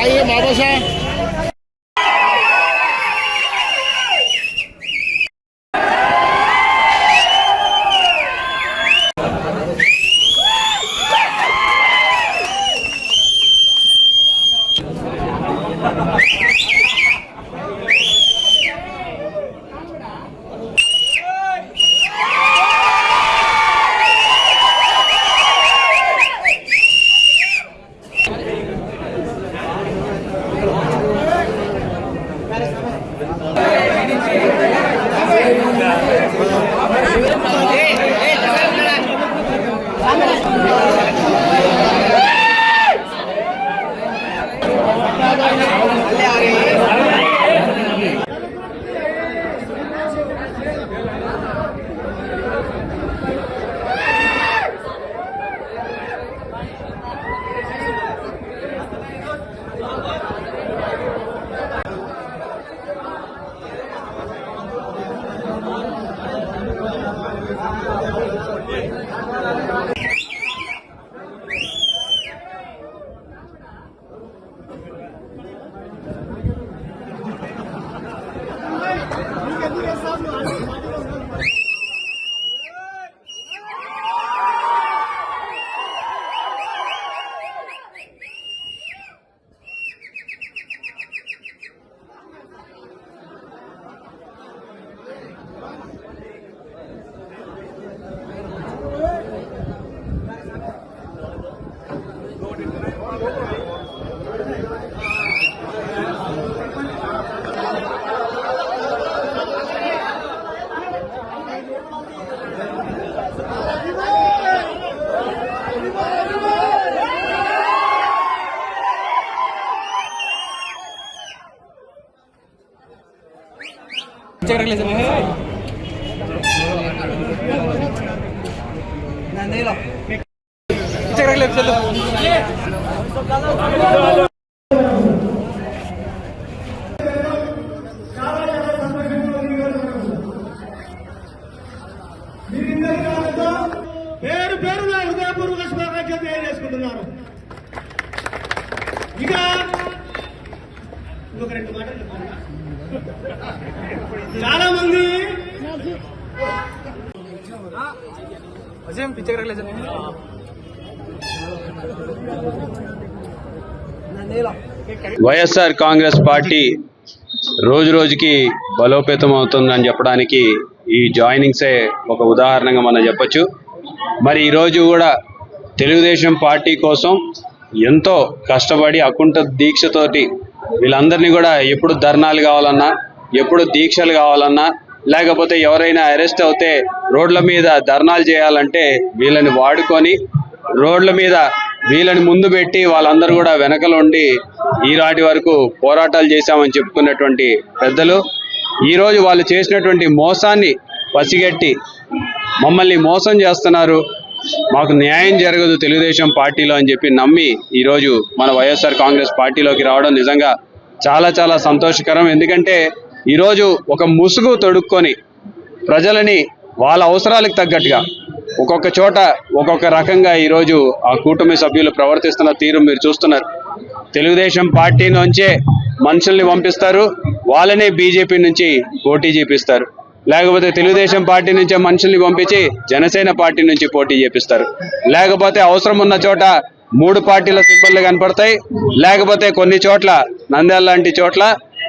आइए बाबा साहब। పేరు పేరు హృదయపూర్వక శుభాకాంక్షలు తెలియజేసుకుంటున్నాను. ఇక ఇంకొక రెండు మాటలు చాలా మంది అజయం పిచ్చర్ వైఎస్ఆర్ కాంగ్రెస్ పార్టీ రోజు రోజుకి బలోపేతం అవుతుందని చెప్పడానికి ఈ జాయినింగ్సే ఒక ఉదాహరణగా మనం చెప్పొచ్చు. మరి ఈరోజు కూడా తెలుగుదేశం పార్టీ కోసం ఎంతో కష్టపడి అకుంఠ దీక్షతోటి వీళ్ళందరినీ కూడా ఎప్పుడు ధర్నాలు కావాలన్నా ఎప్పుడు దీక్షలు కావాలన్నా లేకపోతే ఎవరైనా అరెస్ట్ అవుతే రోడ్ల మీద ధర్నాలు చేయాలంటే వీళ్ళని వాడుకొని రోడ్ల మీద వీళ్ళని ముందు పెట్టి వాళ్ళందరూ కూడా వెనకలుండి ఈనాటి వరకు పోరాటాలు చేశామని చెప్పుకున్నటువంటి పెద్దలు. ఈరోజు వాళ్ళు చేసినటువంటి మోసాన్ని పసిగట్టి మమ్మల్ని మోసం చేస్తున్నారు. మాకు న్యాయం జరగదు తెలుగుదేశం పార్టీలో అని చెప్పి నమ్మి ఈరోజు మన వైఎస్ఆర్ కాంగ్రెస్ పార్టీలోకి రావడం నిజంగా చాలా చాలా సంతోషకరం. ఎందుకంటే ఈరోజు ఒక ముసుగు తొడుక్కొని ప్రజలని వాళ్ళ అవసరాలకు తగ్గట్టుగా ఒక్కొక్క చోట ఒక్కొక్క రకంగా ఈరోజు ఆ కూటమి సభ్యులు ప్రవర్తిస్తున్న తీరు మీరు చూస్తున్నారు. తెలుగుదేశం పార్టీ నుంచే మనుషుల్ని పంపిస్తారు వాళ్ళనే బీజేపీ నుంచి పోటీ చేపిస్తారు. లేకపోతే తెలుగుదేశం పార్టీ నుంచే మనుషుల్ని పంపించి జనసేన పార్టీ నుంచి పోటీ చేపిస్తారు. లేకపోతే అవసరం ఉన్న చోట మూడు పార్టీల సింబల్లు కనపడతాయి లేకపోతే కొన్ని చోట్ల నంద్యాల లాంటి చోట్ల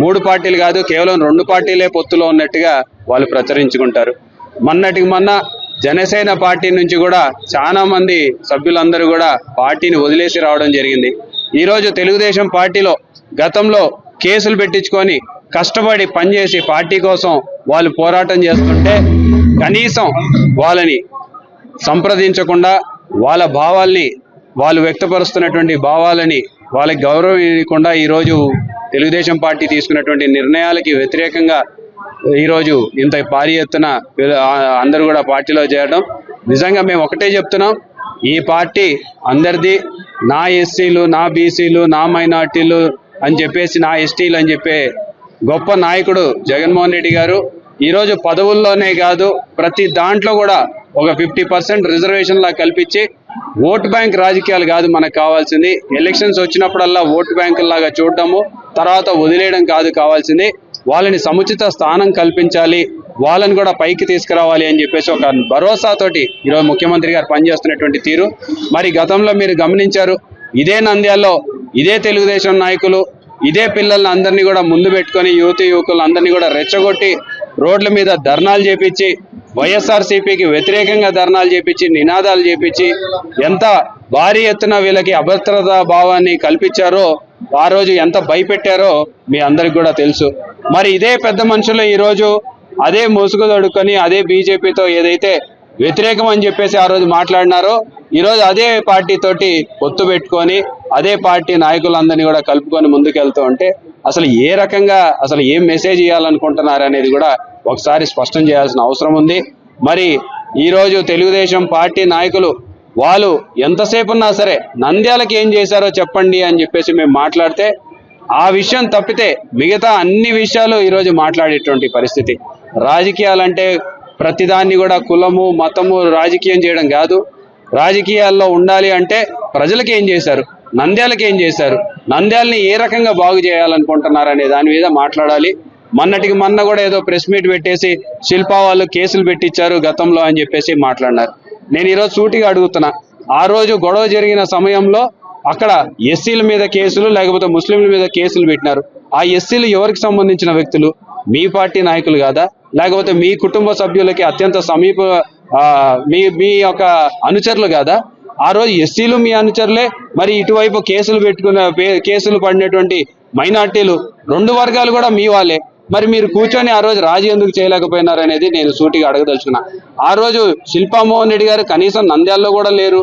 మూడు పార్టీలు కాదు కేవలం రెండు పార్టీలే పొత్తులో ఉన్నట్టుగా వాళ్ళు ప్రచురించుకుంటారు. మొన్నటికి మొన్న జనసేన పార్టీ నుంచి కూడా చాలా మంది సభ్యులందరూ కూడా పార్టీని వదిలేసి రావడం జరిగింది. ఈరోజు తెలుగుదేశం పార్టీలో గతంలో కేసులు పెట్టించుకొని కష్టపడి పనిచేసి పార్టీ కోసం వాళ్ళు పోరాటం చేస్తుంటే కనీసం వాళ్ళని సంప్రదించకుండా వాళ్ళ భావాల్ని వాళ్ళు వ్యక్తపరుస్తున్నటువంటి భావాలని వాళ్ళకి గౌరవం ఇవ్వకుండా ఈరోజు తెలుగుదేశం పార్టీ తీసుకున్నటువంటి నిర్ణయాలకి వ్యతిరేకంగా ఈరోజు ఇంత భారీ ఎత్తున అందరూ కూడా పార్టీలో చేరడం. నిజంగా మేము ఒకటే చెప్తున్నాం ఈ పార్టీ అందరిది నా ఎస్సీలు నా బీసీలు నా మైనార్టీలు అని చెప్పేసి నా ఎస్టీలు అని చెప్పే గొప్ప నాయకుడు జగన్మోహన్ రెడ్డి గారు. ఈరోజు పదవుల్లోనే కాదు ప్రతి దాంట్లో కూడా ఒక ఫిఫ్టీ పర్సెంట్ రిజర్వేషన్లా కల్పించి ఓటు బ్యాంక్ రాజకీయాలు కాదు మనకు కావాల్సింది. ఎలక్షన్స్ వచ్చినప్పుడల్లా ఓటు బ్యాంకు లాగా చూడటము తర్వాత వదిలేయడం కాదు కావాల్సింది. వాళ్ళని సముచిత స్థానం కల్పించాలి వాళ్ళని కూడా పైకి తీసుకురావాలి అని చెప్పేసి ఒక భరోసాతోటి ఈరోజు ముఖ్యమంత్రి గారు పనిచేస్తున్నటువంటి తీరు. మరి గతంలో మీరు గమనించారు ఇదే నంద్యాల్లో ఇదే తెలుగుదేశం నాయకులు ఇదే పిల్లల్ని అందరినీ కూడా ముందు పెట్టుకొని యువతి యువకులు అందరినీ కూడా రెచ్చగొట్టి రోడ్ల మీద ధర్నాలు చేపించి వైఎస్ఆర్సీపీకి వ్యతిరేకంగా ధర్నాలు చేపించి నినాదాలు చేపించి ఎంత భారీ ఎత్తున వీళ్ళకి అభద్రతా భావాన్ని కల్పించారో ఆ రోజు ఎంత భయపెట్టారో మీ అందరికి కూడా తెలుసు. మరి ఇదే పెద్ద మనుషులు ఈరోజు అదే ముసుగు తొడుక్కొని అదే బీజేపీతో ఏదైతే వ్యతిరేకం అని చెప్పేసి ఆ రోజు మాట్లాడినారో ఈరోజు అదే పార్టీతోటి ఒత్తు పొత్తు పెట్టుకొని అదే పార్టీ నాయకులందరినీ కూడా కలుపుకొని ముందుకెళ్తూ ఉంటే అసలు ఏ రకంగా అసలు ఏం మెసేజ్ ఇవ్వాలనుకుంటున్నారు అనేది కూడా ఒకసారి స్పష్టం చేయాల్సిన అవసరం ఉంది. మరి ఈరోజు తెలుగుదేశం పార్టీ నాయకులు వాళ్ళు ఎంతసేపు ఉన్నా సరే నంద్యాలకి ఏం చేశారో చెప్పండి అని చెప్పేసి మేము మాట్లాడితే ఆ విషయం తప్పితే మిగతా అన్ని విషయాలు ఈరోజు మాట్లాడేటువంటి పరిస్థితి. రాజకీయాలంటే ప్రతిదాన్ని కూడా కులము మతము రాజకీయం చేయడం కాదు. రాజకీయాల్లో ఉండాలి అంటే ప్రజలకి ఏం చేశారు? నంద్యాలకి ఏం చేశారు? నంద్యాలని ఏ రకంగా బాగు చేయాలనుకుంటున్నారు అనే దాని మీద మాట్లాడాలి. మొన్నటికి మొన్న కూడా ఏదో ప్రెస్ మీట్ పెట్టేసి శిల్పా వాళ్ళు కేసులు పెట్టించారు గతంలో అని చెప్పేసి మాట్లాడినారు. నేను ఈరోజు సూటిగా అడుగుతున్నా ఆ రోజు గొడవ జరిగిన సమయంలో అక్కడ ఎస్సీల మీద కేసులు లేకపోతే ముస్లింల మీద కేసులు పెట్టినారు. ఆ ఎస్సీలు ఎవరికి సంబంధించిన వ్యక్తులు? మీ పార్టీ నాయకులు కాదా? లేకపోతే మీ కుటుంబ సభ్యులకి అత్యంత సమీప మీ మీ యొక్క అనుచరులు కాదా? ఆ రోజు ఎస్సీలు మీ అనుచరులే మరి ఇటువైపు కేసులు పెట్టుకున్న పే- కేసులు పడినటువంటి మైనార్టీలు రెండు వర్గాలు కూడా మీ వాళ్ళే. మరి మీరు కూర్చొని ఆ రోజు రాజీ ఎందుకు చేయలేకపోయినారు అనేది నేను సూటిగా అడగదలుచుకున్నా. ఆ రోజు శిల్పామోహన్ రెడ్డి గారు కనీసం నంద్యాలలో కూడా లేరు.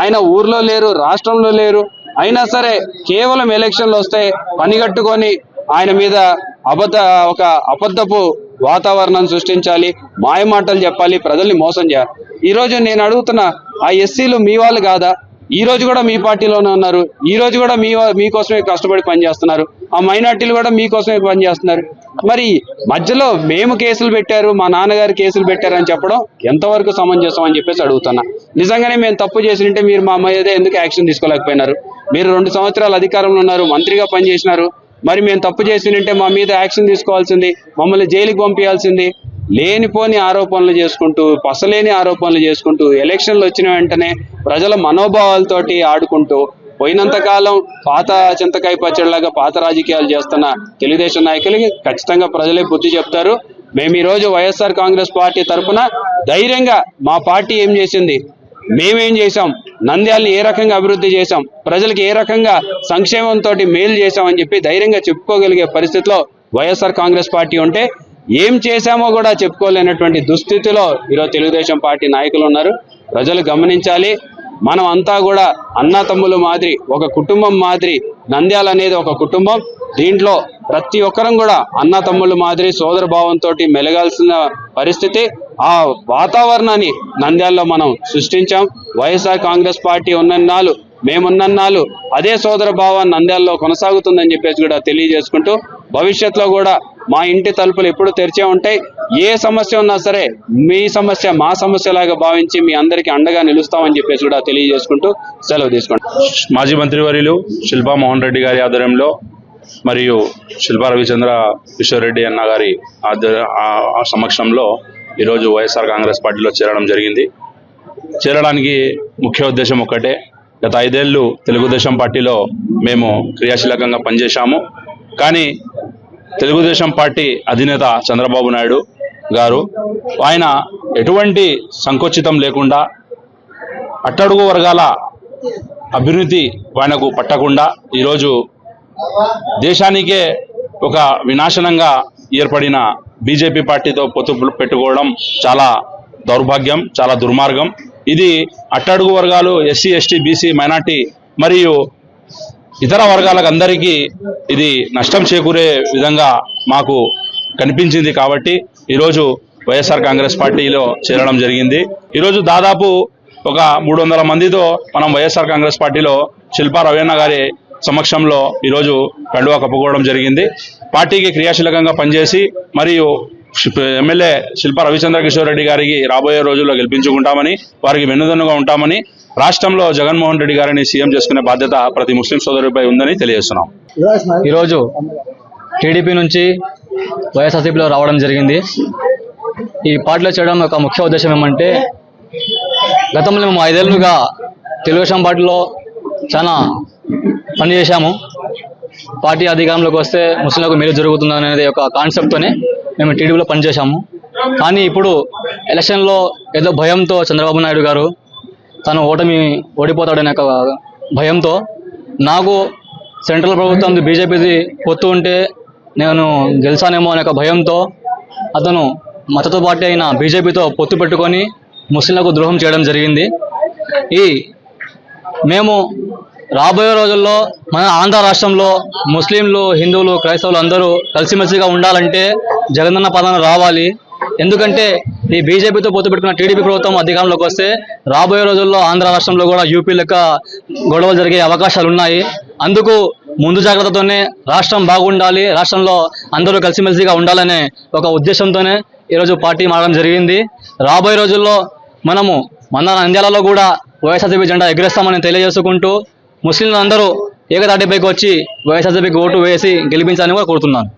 ఆయన ఊర్లో లేరు రాష్ట్రంలో లేరు. అయినా సరే కేవలం ఎలక్షన్లు వస్తే పనిగట్టుకొని ఆయన మీద అబద్ధ ఒక అబద్ధపు వాతావరణం సృష్టించాలి మాయమాటలు చెప్పాలి ప్రజల్ని మోసం చేయాలి. ఈ రోజు నేను అడుగుతున్నా ఆ ఎస్సీలు మీ వాళ్ళు కాదా? ఈ రోజు కూడా మీ పార్టీలోనే ఉన్నారు. ఈ రోజు కూడా మీ మీకోసమే కష్టపడి పనిచేస్తున్నారు. ఆ మైనార్టీలు కూడా మీకోసమే పనిచేస్తున్నారు. మరి మధ్యలో మేము కేసులు పెట్టారు మా నాన్నగారు కేసులు పెట్టారు అని చెప్పడం ఎంతవరకు సమంజసం అని చెప్పేసి అడుగుతున్నా. నిజంగానే మేము తప్పు చేసినంటే మీరు మా మీద ఎందుకు యాక్షన్ తీసుకోలేకపోయినారు? మీరు రెండు సంవత్సరాలు అధికారంలో ఉన్నారు మంత్రిగా పనిచేసినారు. మరి మేము తప్పు చేసినంటే మా మీద యాక్షన్ తీసుకోవాల్సింది మమ్మల్ని జైలుకి పంపించాల్సింది. లేనిపోని ఆరోపణలు చేసుకుంటూ పసలేని ఆరోపణలు చేసుకుంటూ ఎలక్షన్లు వచ్చిన వెంటనే ప్రజల మనోభావాలతోటి ఆడుకుంటూ పోయినంతకాలం పాత చింతకాయ పచ్చడిలాగా పాత రాజకీయాలు చేస్తున్న తెలుగుదేశం నాయకులకి ఖచ్చితంగా ప్రజలే బుద్ధి చెప్తారు. మేము ఈ రోజు వైఎస్ఆర్ కాంగ్రెస్ పార్టీ తరఫున ధైర్యంగా మా పార్టీ ఏం చేసింది? మేమేం చేశాం? నంద్యాలని ఏ రకంగా అభివృద్ధి చేశాం? ప్రజలకు ఏ రకంగా సంక్షేమంతో మేలు చేశామని చెప్పి ధైర్యంగా చెప్పుకోగలిగే పరిస్థితిలో వైఎస్ఆర్ కాంగ్రెస్ పార్టీ ఉంటే ఏం చేశామో కూడా చెప్పుకోలేనటువంటి దుస్థితిలో ఈరోజు తెలుగుదేశం పార్టీ నాయకులు ఉన్నారు. ప్రజలు గమనించాలి. మనం అంతా కూడా అన్నా తమ్ములు మాదిరి ఒక కుటుంబం మాదిరి నంద్యాల అనేది ఒక కుటుంబం. దీంట్లో ప్రతి ఒక్కరం కూడా అన్న మాదిరి సోదర భావంతో మెలగాల్సిన పరిస్థితి. ఆ వాతావరణాన్ని నంద్యాలలో మనం సృష్టించాం. వైఎస్ఆర్ కాంగ్రెస్ పార్టీ ఉన్నన్నాళ్ళు మేమున్నన్నాళ్ళు అదే సోదర భావాన్ని నంద్యాలలో కొనసాగుతుందని చెప్పేసి కూడా తెలియజేసుకుంటూ భవిష్యత్తులో కూడా మా ఇంటి తలుపులు ఎప్పుడు తెరిచే ఉంటాయి. ఏ సమస్య ఉన్నా సరే మీ సమస్య మా సమస్యలాగా భావించి మీ అందరికీ అండగా నిలుస్తామని చెప్పేసి కూడా తెలియజేసుకుంటూ సెలవు తీసుకుంటాం మాజీ మంత్రివర్యులు శిల్పా మోహన్ రెడ్డి గారి ఆధ్వర్యంలో మరియు శిల్పా రవిచంద్ర కిషోర్రెడ్డి అన్న గారి ఆధ్వర్య సమక్షంలో ఈరోజు వైఎస్ఆర్ కాంగ్రెస్ పార్టీలో చేరడం జరిగింది. చేరడానికి ముఖ్య ఉద్దేశం ఒక్కటే. గత ఐదేళ్ళు తెలుగుదేశం పార్టీలో మేము క్రియాశీలకంగా పనిచేశాము. కానీ తెలుగుదేశం పార్టీ అధినేత చంద్రబాబు నాయుడు గారు ఆయన ఎటువంటి సంకోచితం లేకుండా అట్టడుగు వర్గాల అభివృద్ధి ఆయనకు పట్టకుండా ఈరోజు దేశానికే ఒక వినాశనంగా ఏర్పడిన బీజేపీ పార్టీతో పొత్తు పెట్టుకోవడం చాలా దౌర్భాగ్యం చాలా దుర్మార్గం. ఇది అట్టడుగు వర్గాలు ఎస్సీ ఎస్టీ బీసీ మైనార్టీ మరియు ఇతర వర్గాలకు అందరికీ ఇది నష్టం చేకూరే విధంగా మాకు కనిపించింది కాబట్టి ఈరోజు వైఎస్ఆర్ కాంగ్రెస్ పార్టీలో చేరడం జరిగింది. ఈరోజు దాదాపు ఒక మూడు వందల మందితో మనం వైఎస్ఆర్ కాంగ్రెస్ పార్టీలో శిల్పా రవీణ గారి సమక్షంలో ఈరోజు కండువా కప్పుకోవడం జరిగింది. పార్టీకి క్రియాశీలకంగా పనిచేసి మరియు ఎమ్మెల్యే శిల్ప రవిచంద్ర కిషోర్ రెడ్డి గారికి రాబోయే రోజుల్లో గెలిపించుకుంటామని వారికి వెన్నుదన్నుగా ఉంటామని రాష్ట్రంలో జగన్మోహన్ రెడ్డి గారిని సీఎం చేసుకునే బాధ్యత ప్రతి ముస్లిం సోదరుడిపై ఉందని తెలియజేస్తున్నాం. ఈరోజు టీడీపీ నుంచి వైఎస్ఆర్సీపీలో రావడం జరిగింది. ఈ పార్టీలో చేయడం ఒక ముఖ్య ఉద్దేశం ఏమంటే గతంలో మేము ఐదేళ్ళుగా తెలుగుదేశం పార్టీలో చాలా పనిచేశాము. పార్టీ అధికారంలోకి వస్తే ముస్లింలకు మేలు జరుగుతుంది అనేది ఒక కాన్సెప్ట్తోనే మేము టీడీపీలో పనిచేశాము. కానీ ఇప్పుడు ఎలక్షన్లో ఏదో భయంతో చంద్రబాబు నాయుడు గారు తను ఓటమి ఓడిపోతాడనే ఒక భయంతో నాకు సెంట్రల్ ప్రభుత్వం బీజేపీది పొత్తు ఉంటే నేను గెలిచానేమో అనే ఒక భయంతో అతను మతతో పార్టీ అయిన బీజేపీతో పొత్తు పెట్టుకొని ముస్లింలకు ద్రోహం చేయడం జరిగింది. ఈ మేము రాబోయే రోజుల్లో మన ఆంధ్ర రాష్ట్రంలో ముస్లింలు హిందువులు క్రైస్తవులు అందరూ కలిసిమెలిసిగా ఉండాలంటే జగనన్న పదం రావాలి. ఎందుకంటే ఈ బీజేపీతో పొత్తు పెట్టుకున్న టీడీపీ ప్రభుత్వం అధికారంలోకి వస్తే రాబోయే రోజుల్లో ఆంధ్ర రాష్ట్రంలో కూడా యూపీ లెక్క గొడవలు జరిగే అవకాశాలు ఉన్నాయి. అందుకు ముందు జాగ్రత్తతోనే రాష్ట్రం బాగుండాలి రాష్ట్రంలో అందరూ కలిసిమెలిసిగా ఉండాలనే ఒక ఉద్దేశంతోనే ఈరోజు పార్టీ మారడం జరిగింది. రాబోయే రోజుల్లో మనము మన నంద్యాలలో కూడా వైఎస్ఆర్సీపీ జెండా ఎగరేస్తామని తెలియజేసుకుంటూ ముస్లింలు అందరూ ఏకతాటిపైకి వచ్చి వైఎస్ఆర్సీపీకి ఓటు వేసి గెలిపించాలని కూడా కోరుతున్నాను.